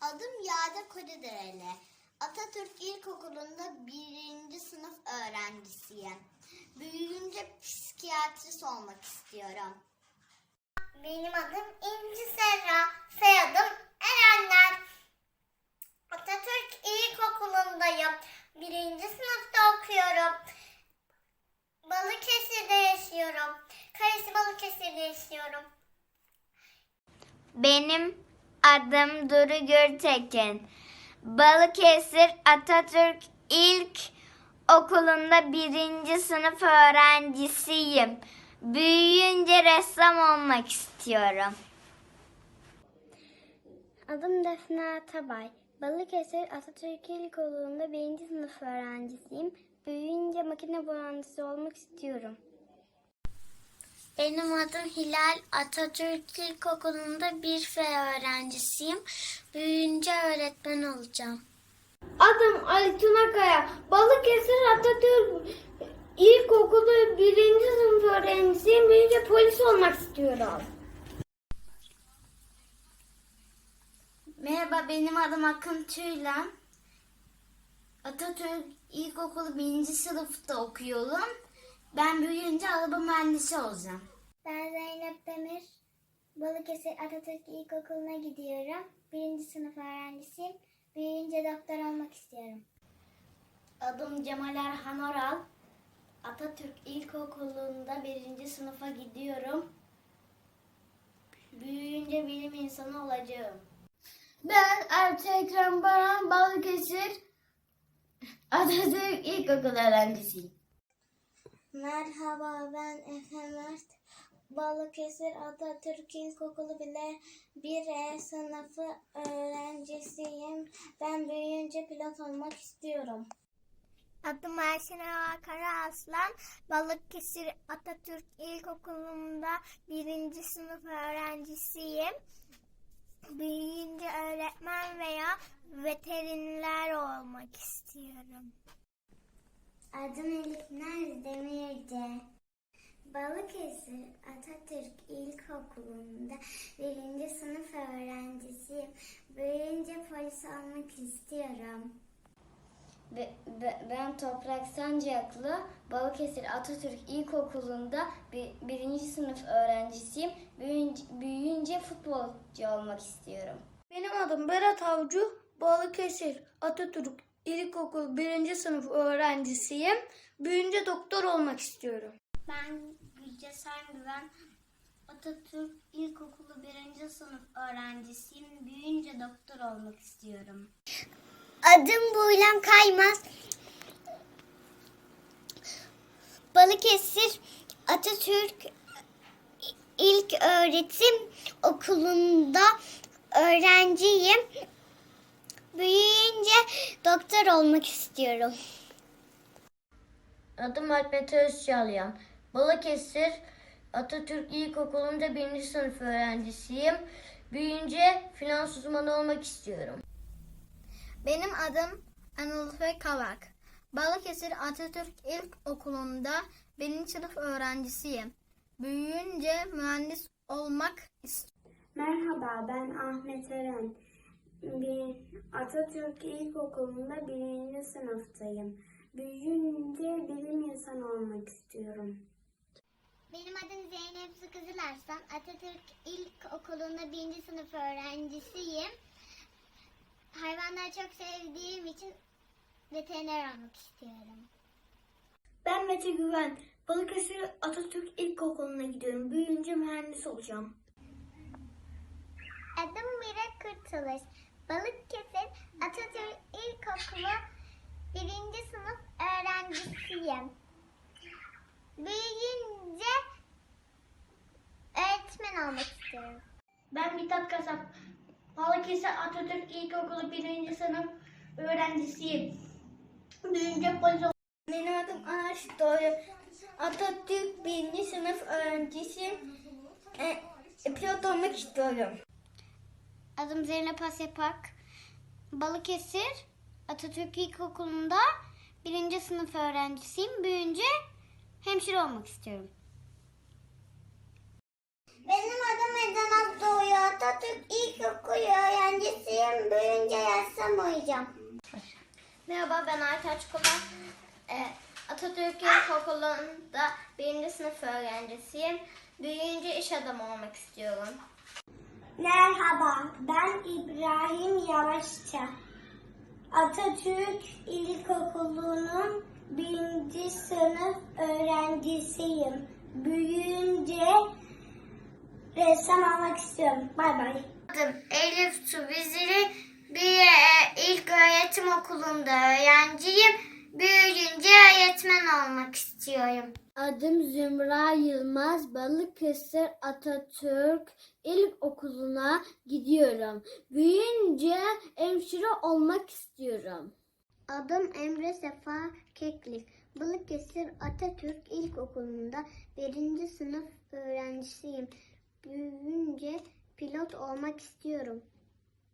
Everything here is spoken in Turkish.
Adım Yade Kocadereli. Atatürk İlkokulu'nda birinci sınıf öğrencisiyim. Büyüyünce psikiyatrist olmak istiyorum. Benim adım İnci Serra. Soyadım Erenler. Atatürk İlkokulu'ndayım. Birinci sınıfta okuyorum. Balıkesir'de yaşıyorum. Karesi Balıkesir'de yaşıyorum. Benim adım Duru Gürtekin. Balıkesir Atatürk İlk Okulu'nda birinci sınıf öğrencisiyim. Büyüyünce ressam olmak istiyorum. Adım Defne Atabay. Balıkesir Atatürk İlkokulu'nda birinci sınıf öğrencisiyim. Büyüyünce makine mühendisi olmak istiyorum. Benim adım Hilal. Atatürk İlkokulu'nda bir F öğrencisiyim. Büyüyünce öğretmen olacağım. Adım Ali Tunakaya. Balıkesir Atatürk İlkokulu birinci sınıf öğrencisiyim. Büyüyünce polis olmak istiyorum. Merhaba benim adım Akın Tüylem. Atatürk İlkokulu birinci sınıfta okuyorum. Ben büyüyünce araba mühendisi olacağım. Ben Zeynep Demir. Balıkesir Atatürk İlkokulu'na gidiyorum. Birinci sınıf öğrencisiyim. Büyüyünce doktor olmak istiyorum. Adım Cemal Erhan Oral. Atatürk İlkokulu'nda birinci sınıfa gidiyorum. Büyüyünce bilim insanı olacağım. Ben Ertuğ Ekrem Baran Balıkesir Atatürk İlkokulu öğrencisiyim. Merhaba ben Efe Mert. Balıkesir Atatürk İlkokulu bile 1E sınıfı öğrencisiyim. Ben büyüyünce pilot olmak istiyorum. Adım Ayşen Eva Kara Aslan. Balıkesir Atatürk İlkokulu'nda birinci sınıf öğrencisiyim. Büyüyünce öğretmen veya veteriner olmak istiyorum. Adım Elif Naz Demirci. Balıkesir Atatürk İlkokulu'nda birinci sınıf öğrencisiyim. Büyüyünce polis olmak istiyorum. Ben Toprak Sancaklı, Balıkesir Atatürk İlkokulu'nda bir, birinci sınıf öğrencisiyim. Büyüyünce, büyüyünce futbolcu olmak istiyorum. Benim adım Berat Avcı. Balıkesir Atatürk İlkokul 1. sınıf öğrencisiyim. Büyünce doktor olmak istiyorum. Ben Gülce Güven, Atatürk İlkokulu 1. sınıf öğrencisiyim. Büyüyünce doktor olmak istiyorum. Adım Buylem Kaymaz. Balıkesir Atatürk İlk Öğretim Okulu'nda öğrenciyim. Büyüyünce doktor olmak istiyorum. Adım Alp Özçalyan. Balıkesir Atatürk İlkokulu'nda 1. sınıf öğrencisiyim. Büyüyünce finans uzmanı olmak istiyorum. Benim adım Anıl Efe Kavak. Balıkesir Atatürk İlkokulu'nda birinci sınıf öğrencisiyim. Büyüyünce mühendis olmak istiyorum. Merhaba ben Ahmet Eren. Bir Atatürk İlkokulu'nda birinci sınıftayım. Büyüyünce bilim insanı olmak istiyorum. Benim adım Zeynep Kızılarslan. Atatürk İlkokulu'nda birinci sınıf öğrencisiyim. Hayvanları çok sevdiğim için veteriner olmak istiyorum. Ben Mete Güven. Balıkesir Atatürk İlkokulu'na gidiyorum. Büyüyünce mühendis olacağım. Adım Mira Kurtuluş. Balıkesir Atatürk İlkokulu birinci sınıf öğrencisiyim. Büyüyünce öğretmen olmak istiyorum. Ben Mithat Kasap. Balıkesir Atatürk İlkokulu 1. sınıf öğrencisiyim. Büyünce polis ol- Benim adım Anaş Doğru. Atatürk 1. sınıf öğrencisiyim. E, pilot olmak istiyorum. Adım Zeynep Asyapak. Balıkesir Atatürk İlkokulu'nda birinci sınıf öğrencisiyim. Büyüyünce hemşire olmak istiyorum. Benim Eden Akdoğu. Atatürk İlkokulu öğrencisiyim. Büyüyünce Dersen uyuyacağım. Merhaba ben Aytaç Kulan. Ee, Atatürk İlkokulu'nda birinci sınıf öğrencisiyim. Büyüyünce iş adamı olmak istiyorum. Merhaba, ben İbrahim Yavaşça. Atatürk İlkokulu'nun birinci sınıf öğrencisiyim. Büyüyünce ressam olmak istiyorum. Bay bay. Adım Elif Su Viziri. Bir e, ilk öğretim okulunda öğrenciyim. Büyüyünce öğretmen olmak istiyorum. Adım Zümra Yılmaz. Balıkesir Atatürk İlkokulu'na gidiyorum. Büyüyünce hemşire olmak istiyorum. Adım Emre Sefa Keklik. Balıkesir Atatürk İlkokulu'nda birinci sınıf öğrencisiyim. Büyüyünce pilot olmak istiyorum.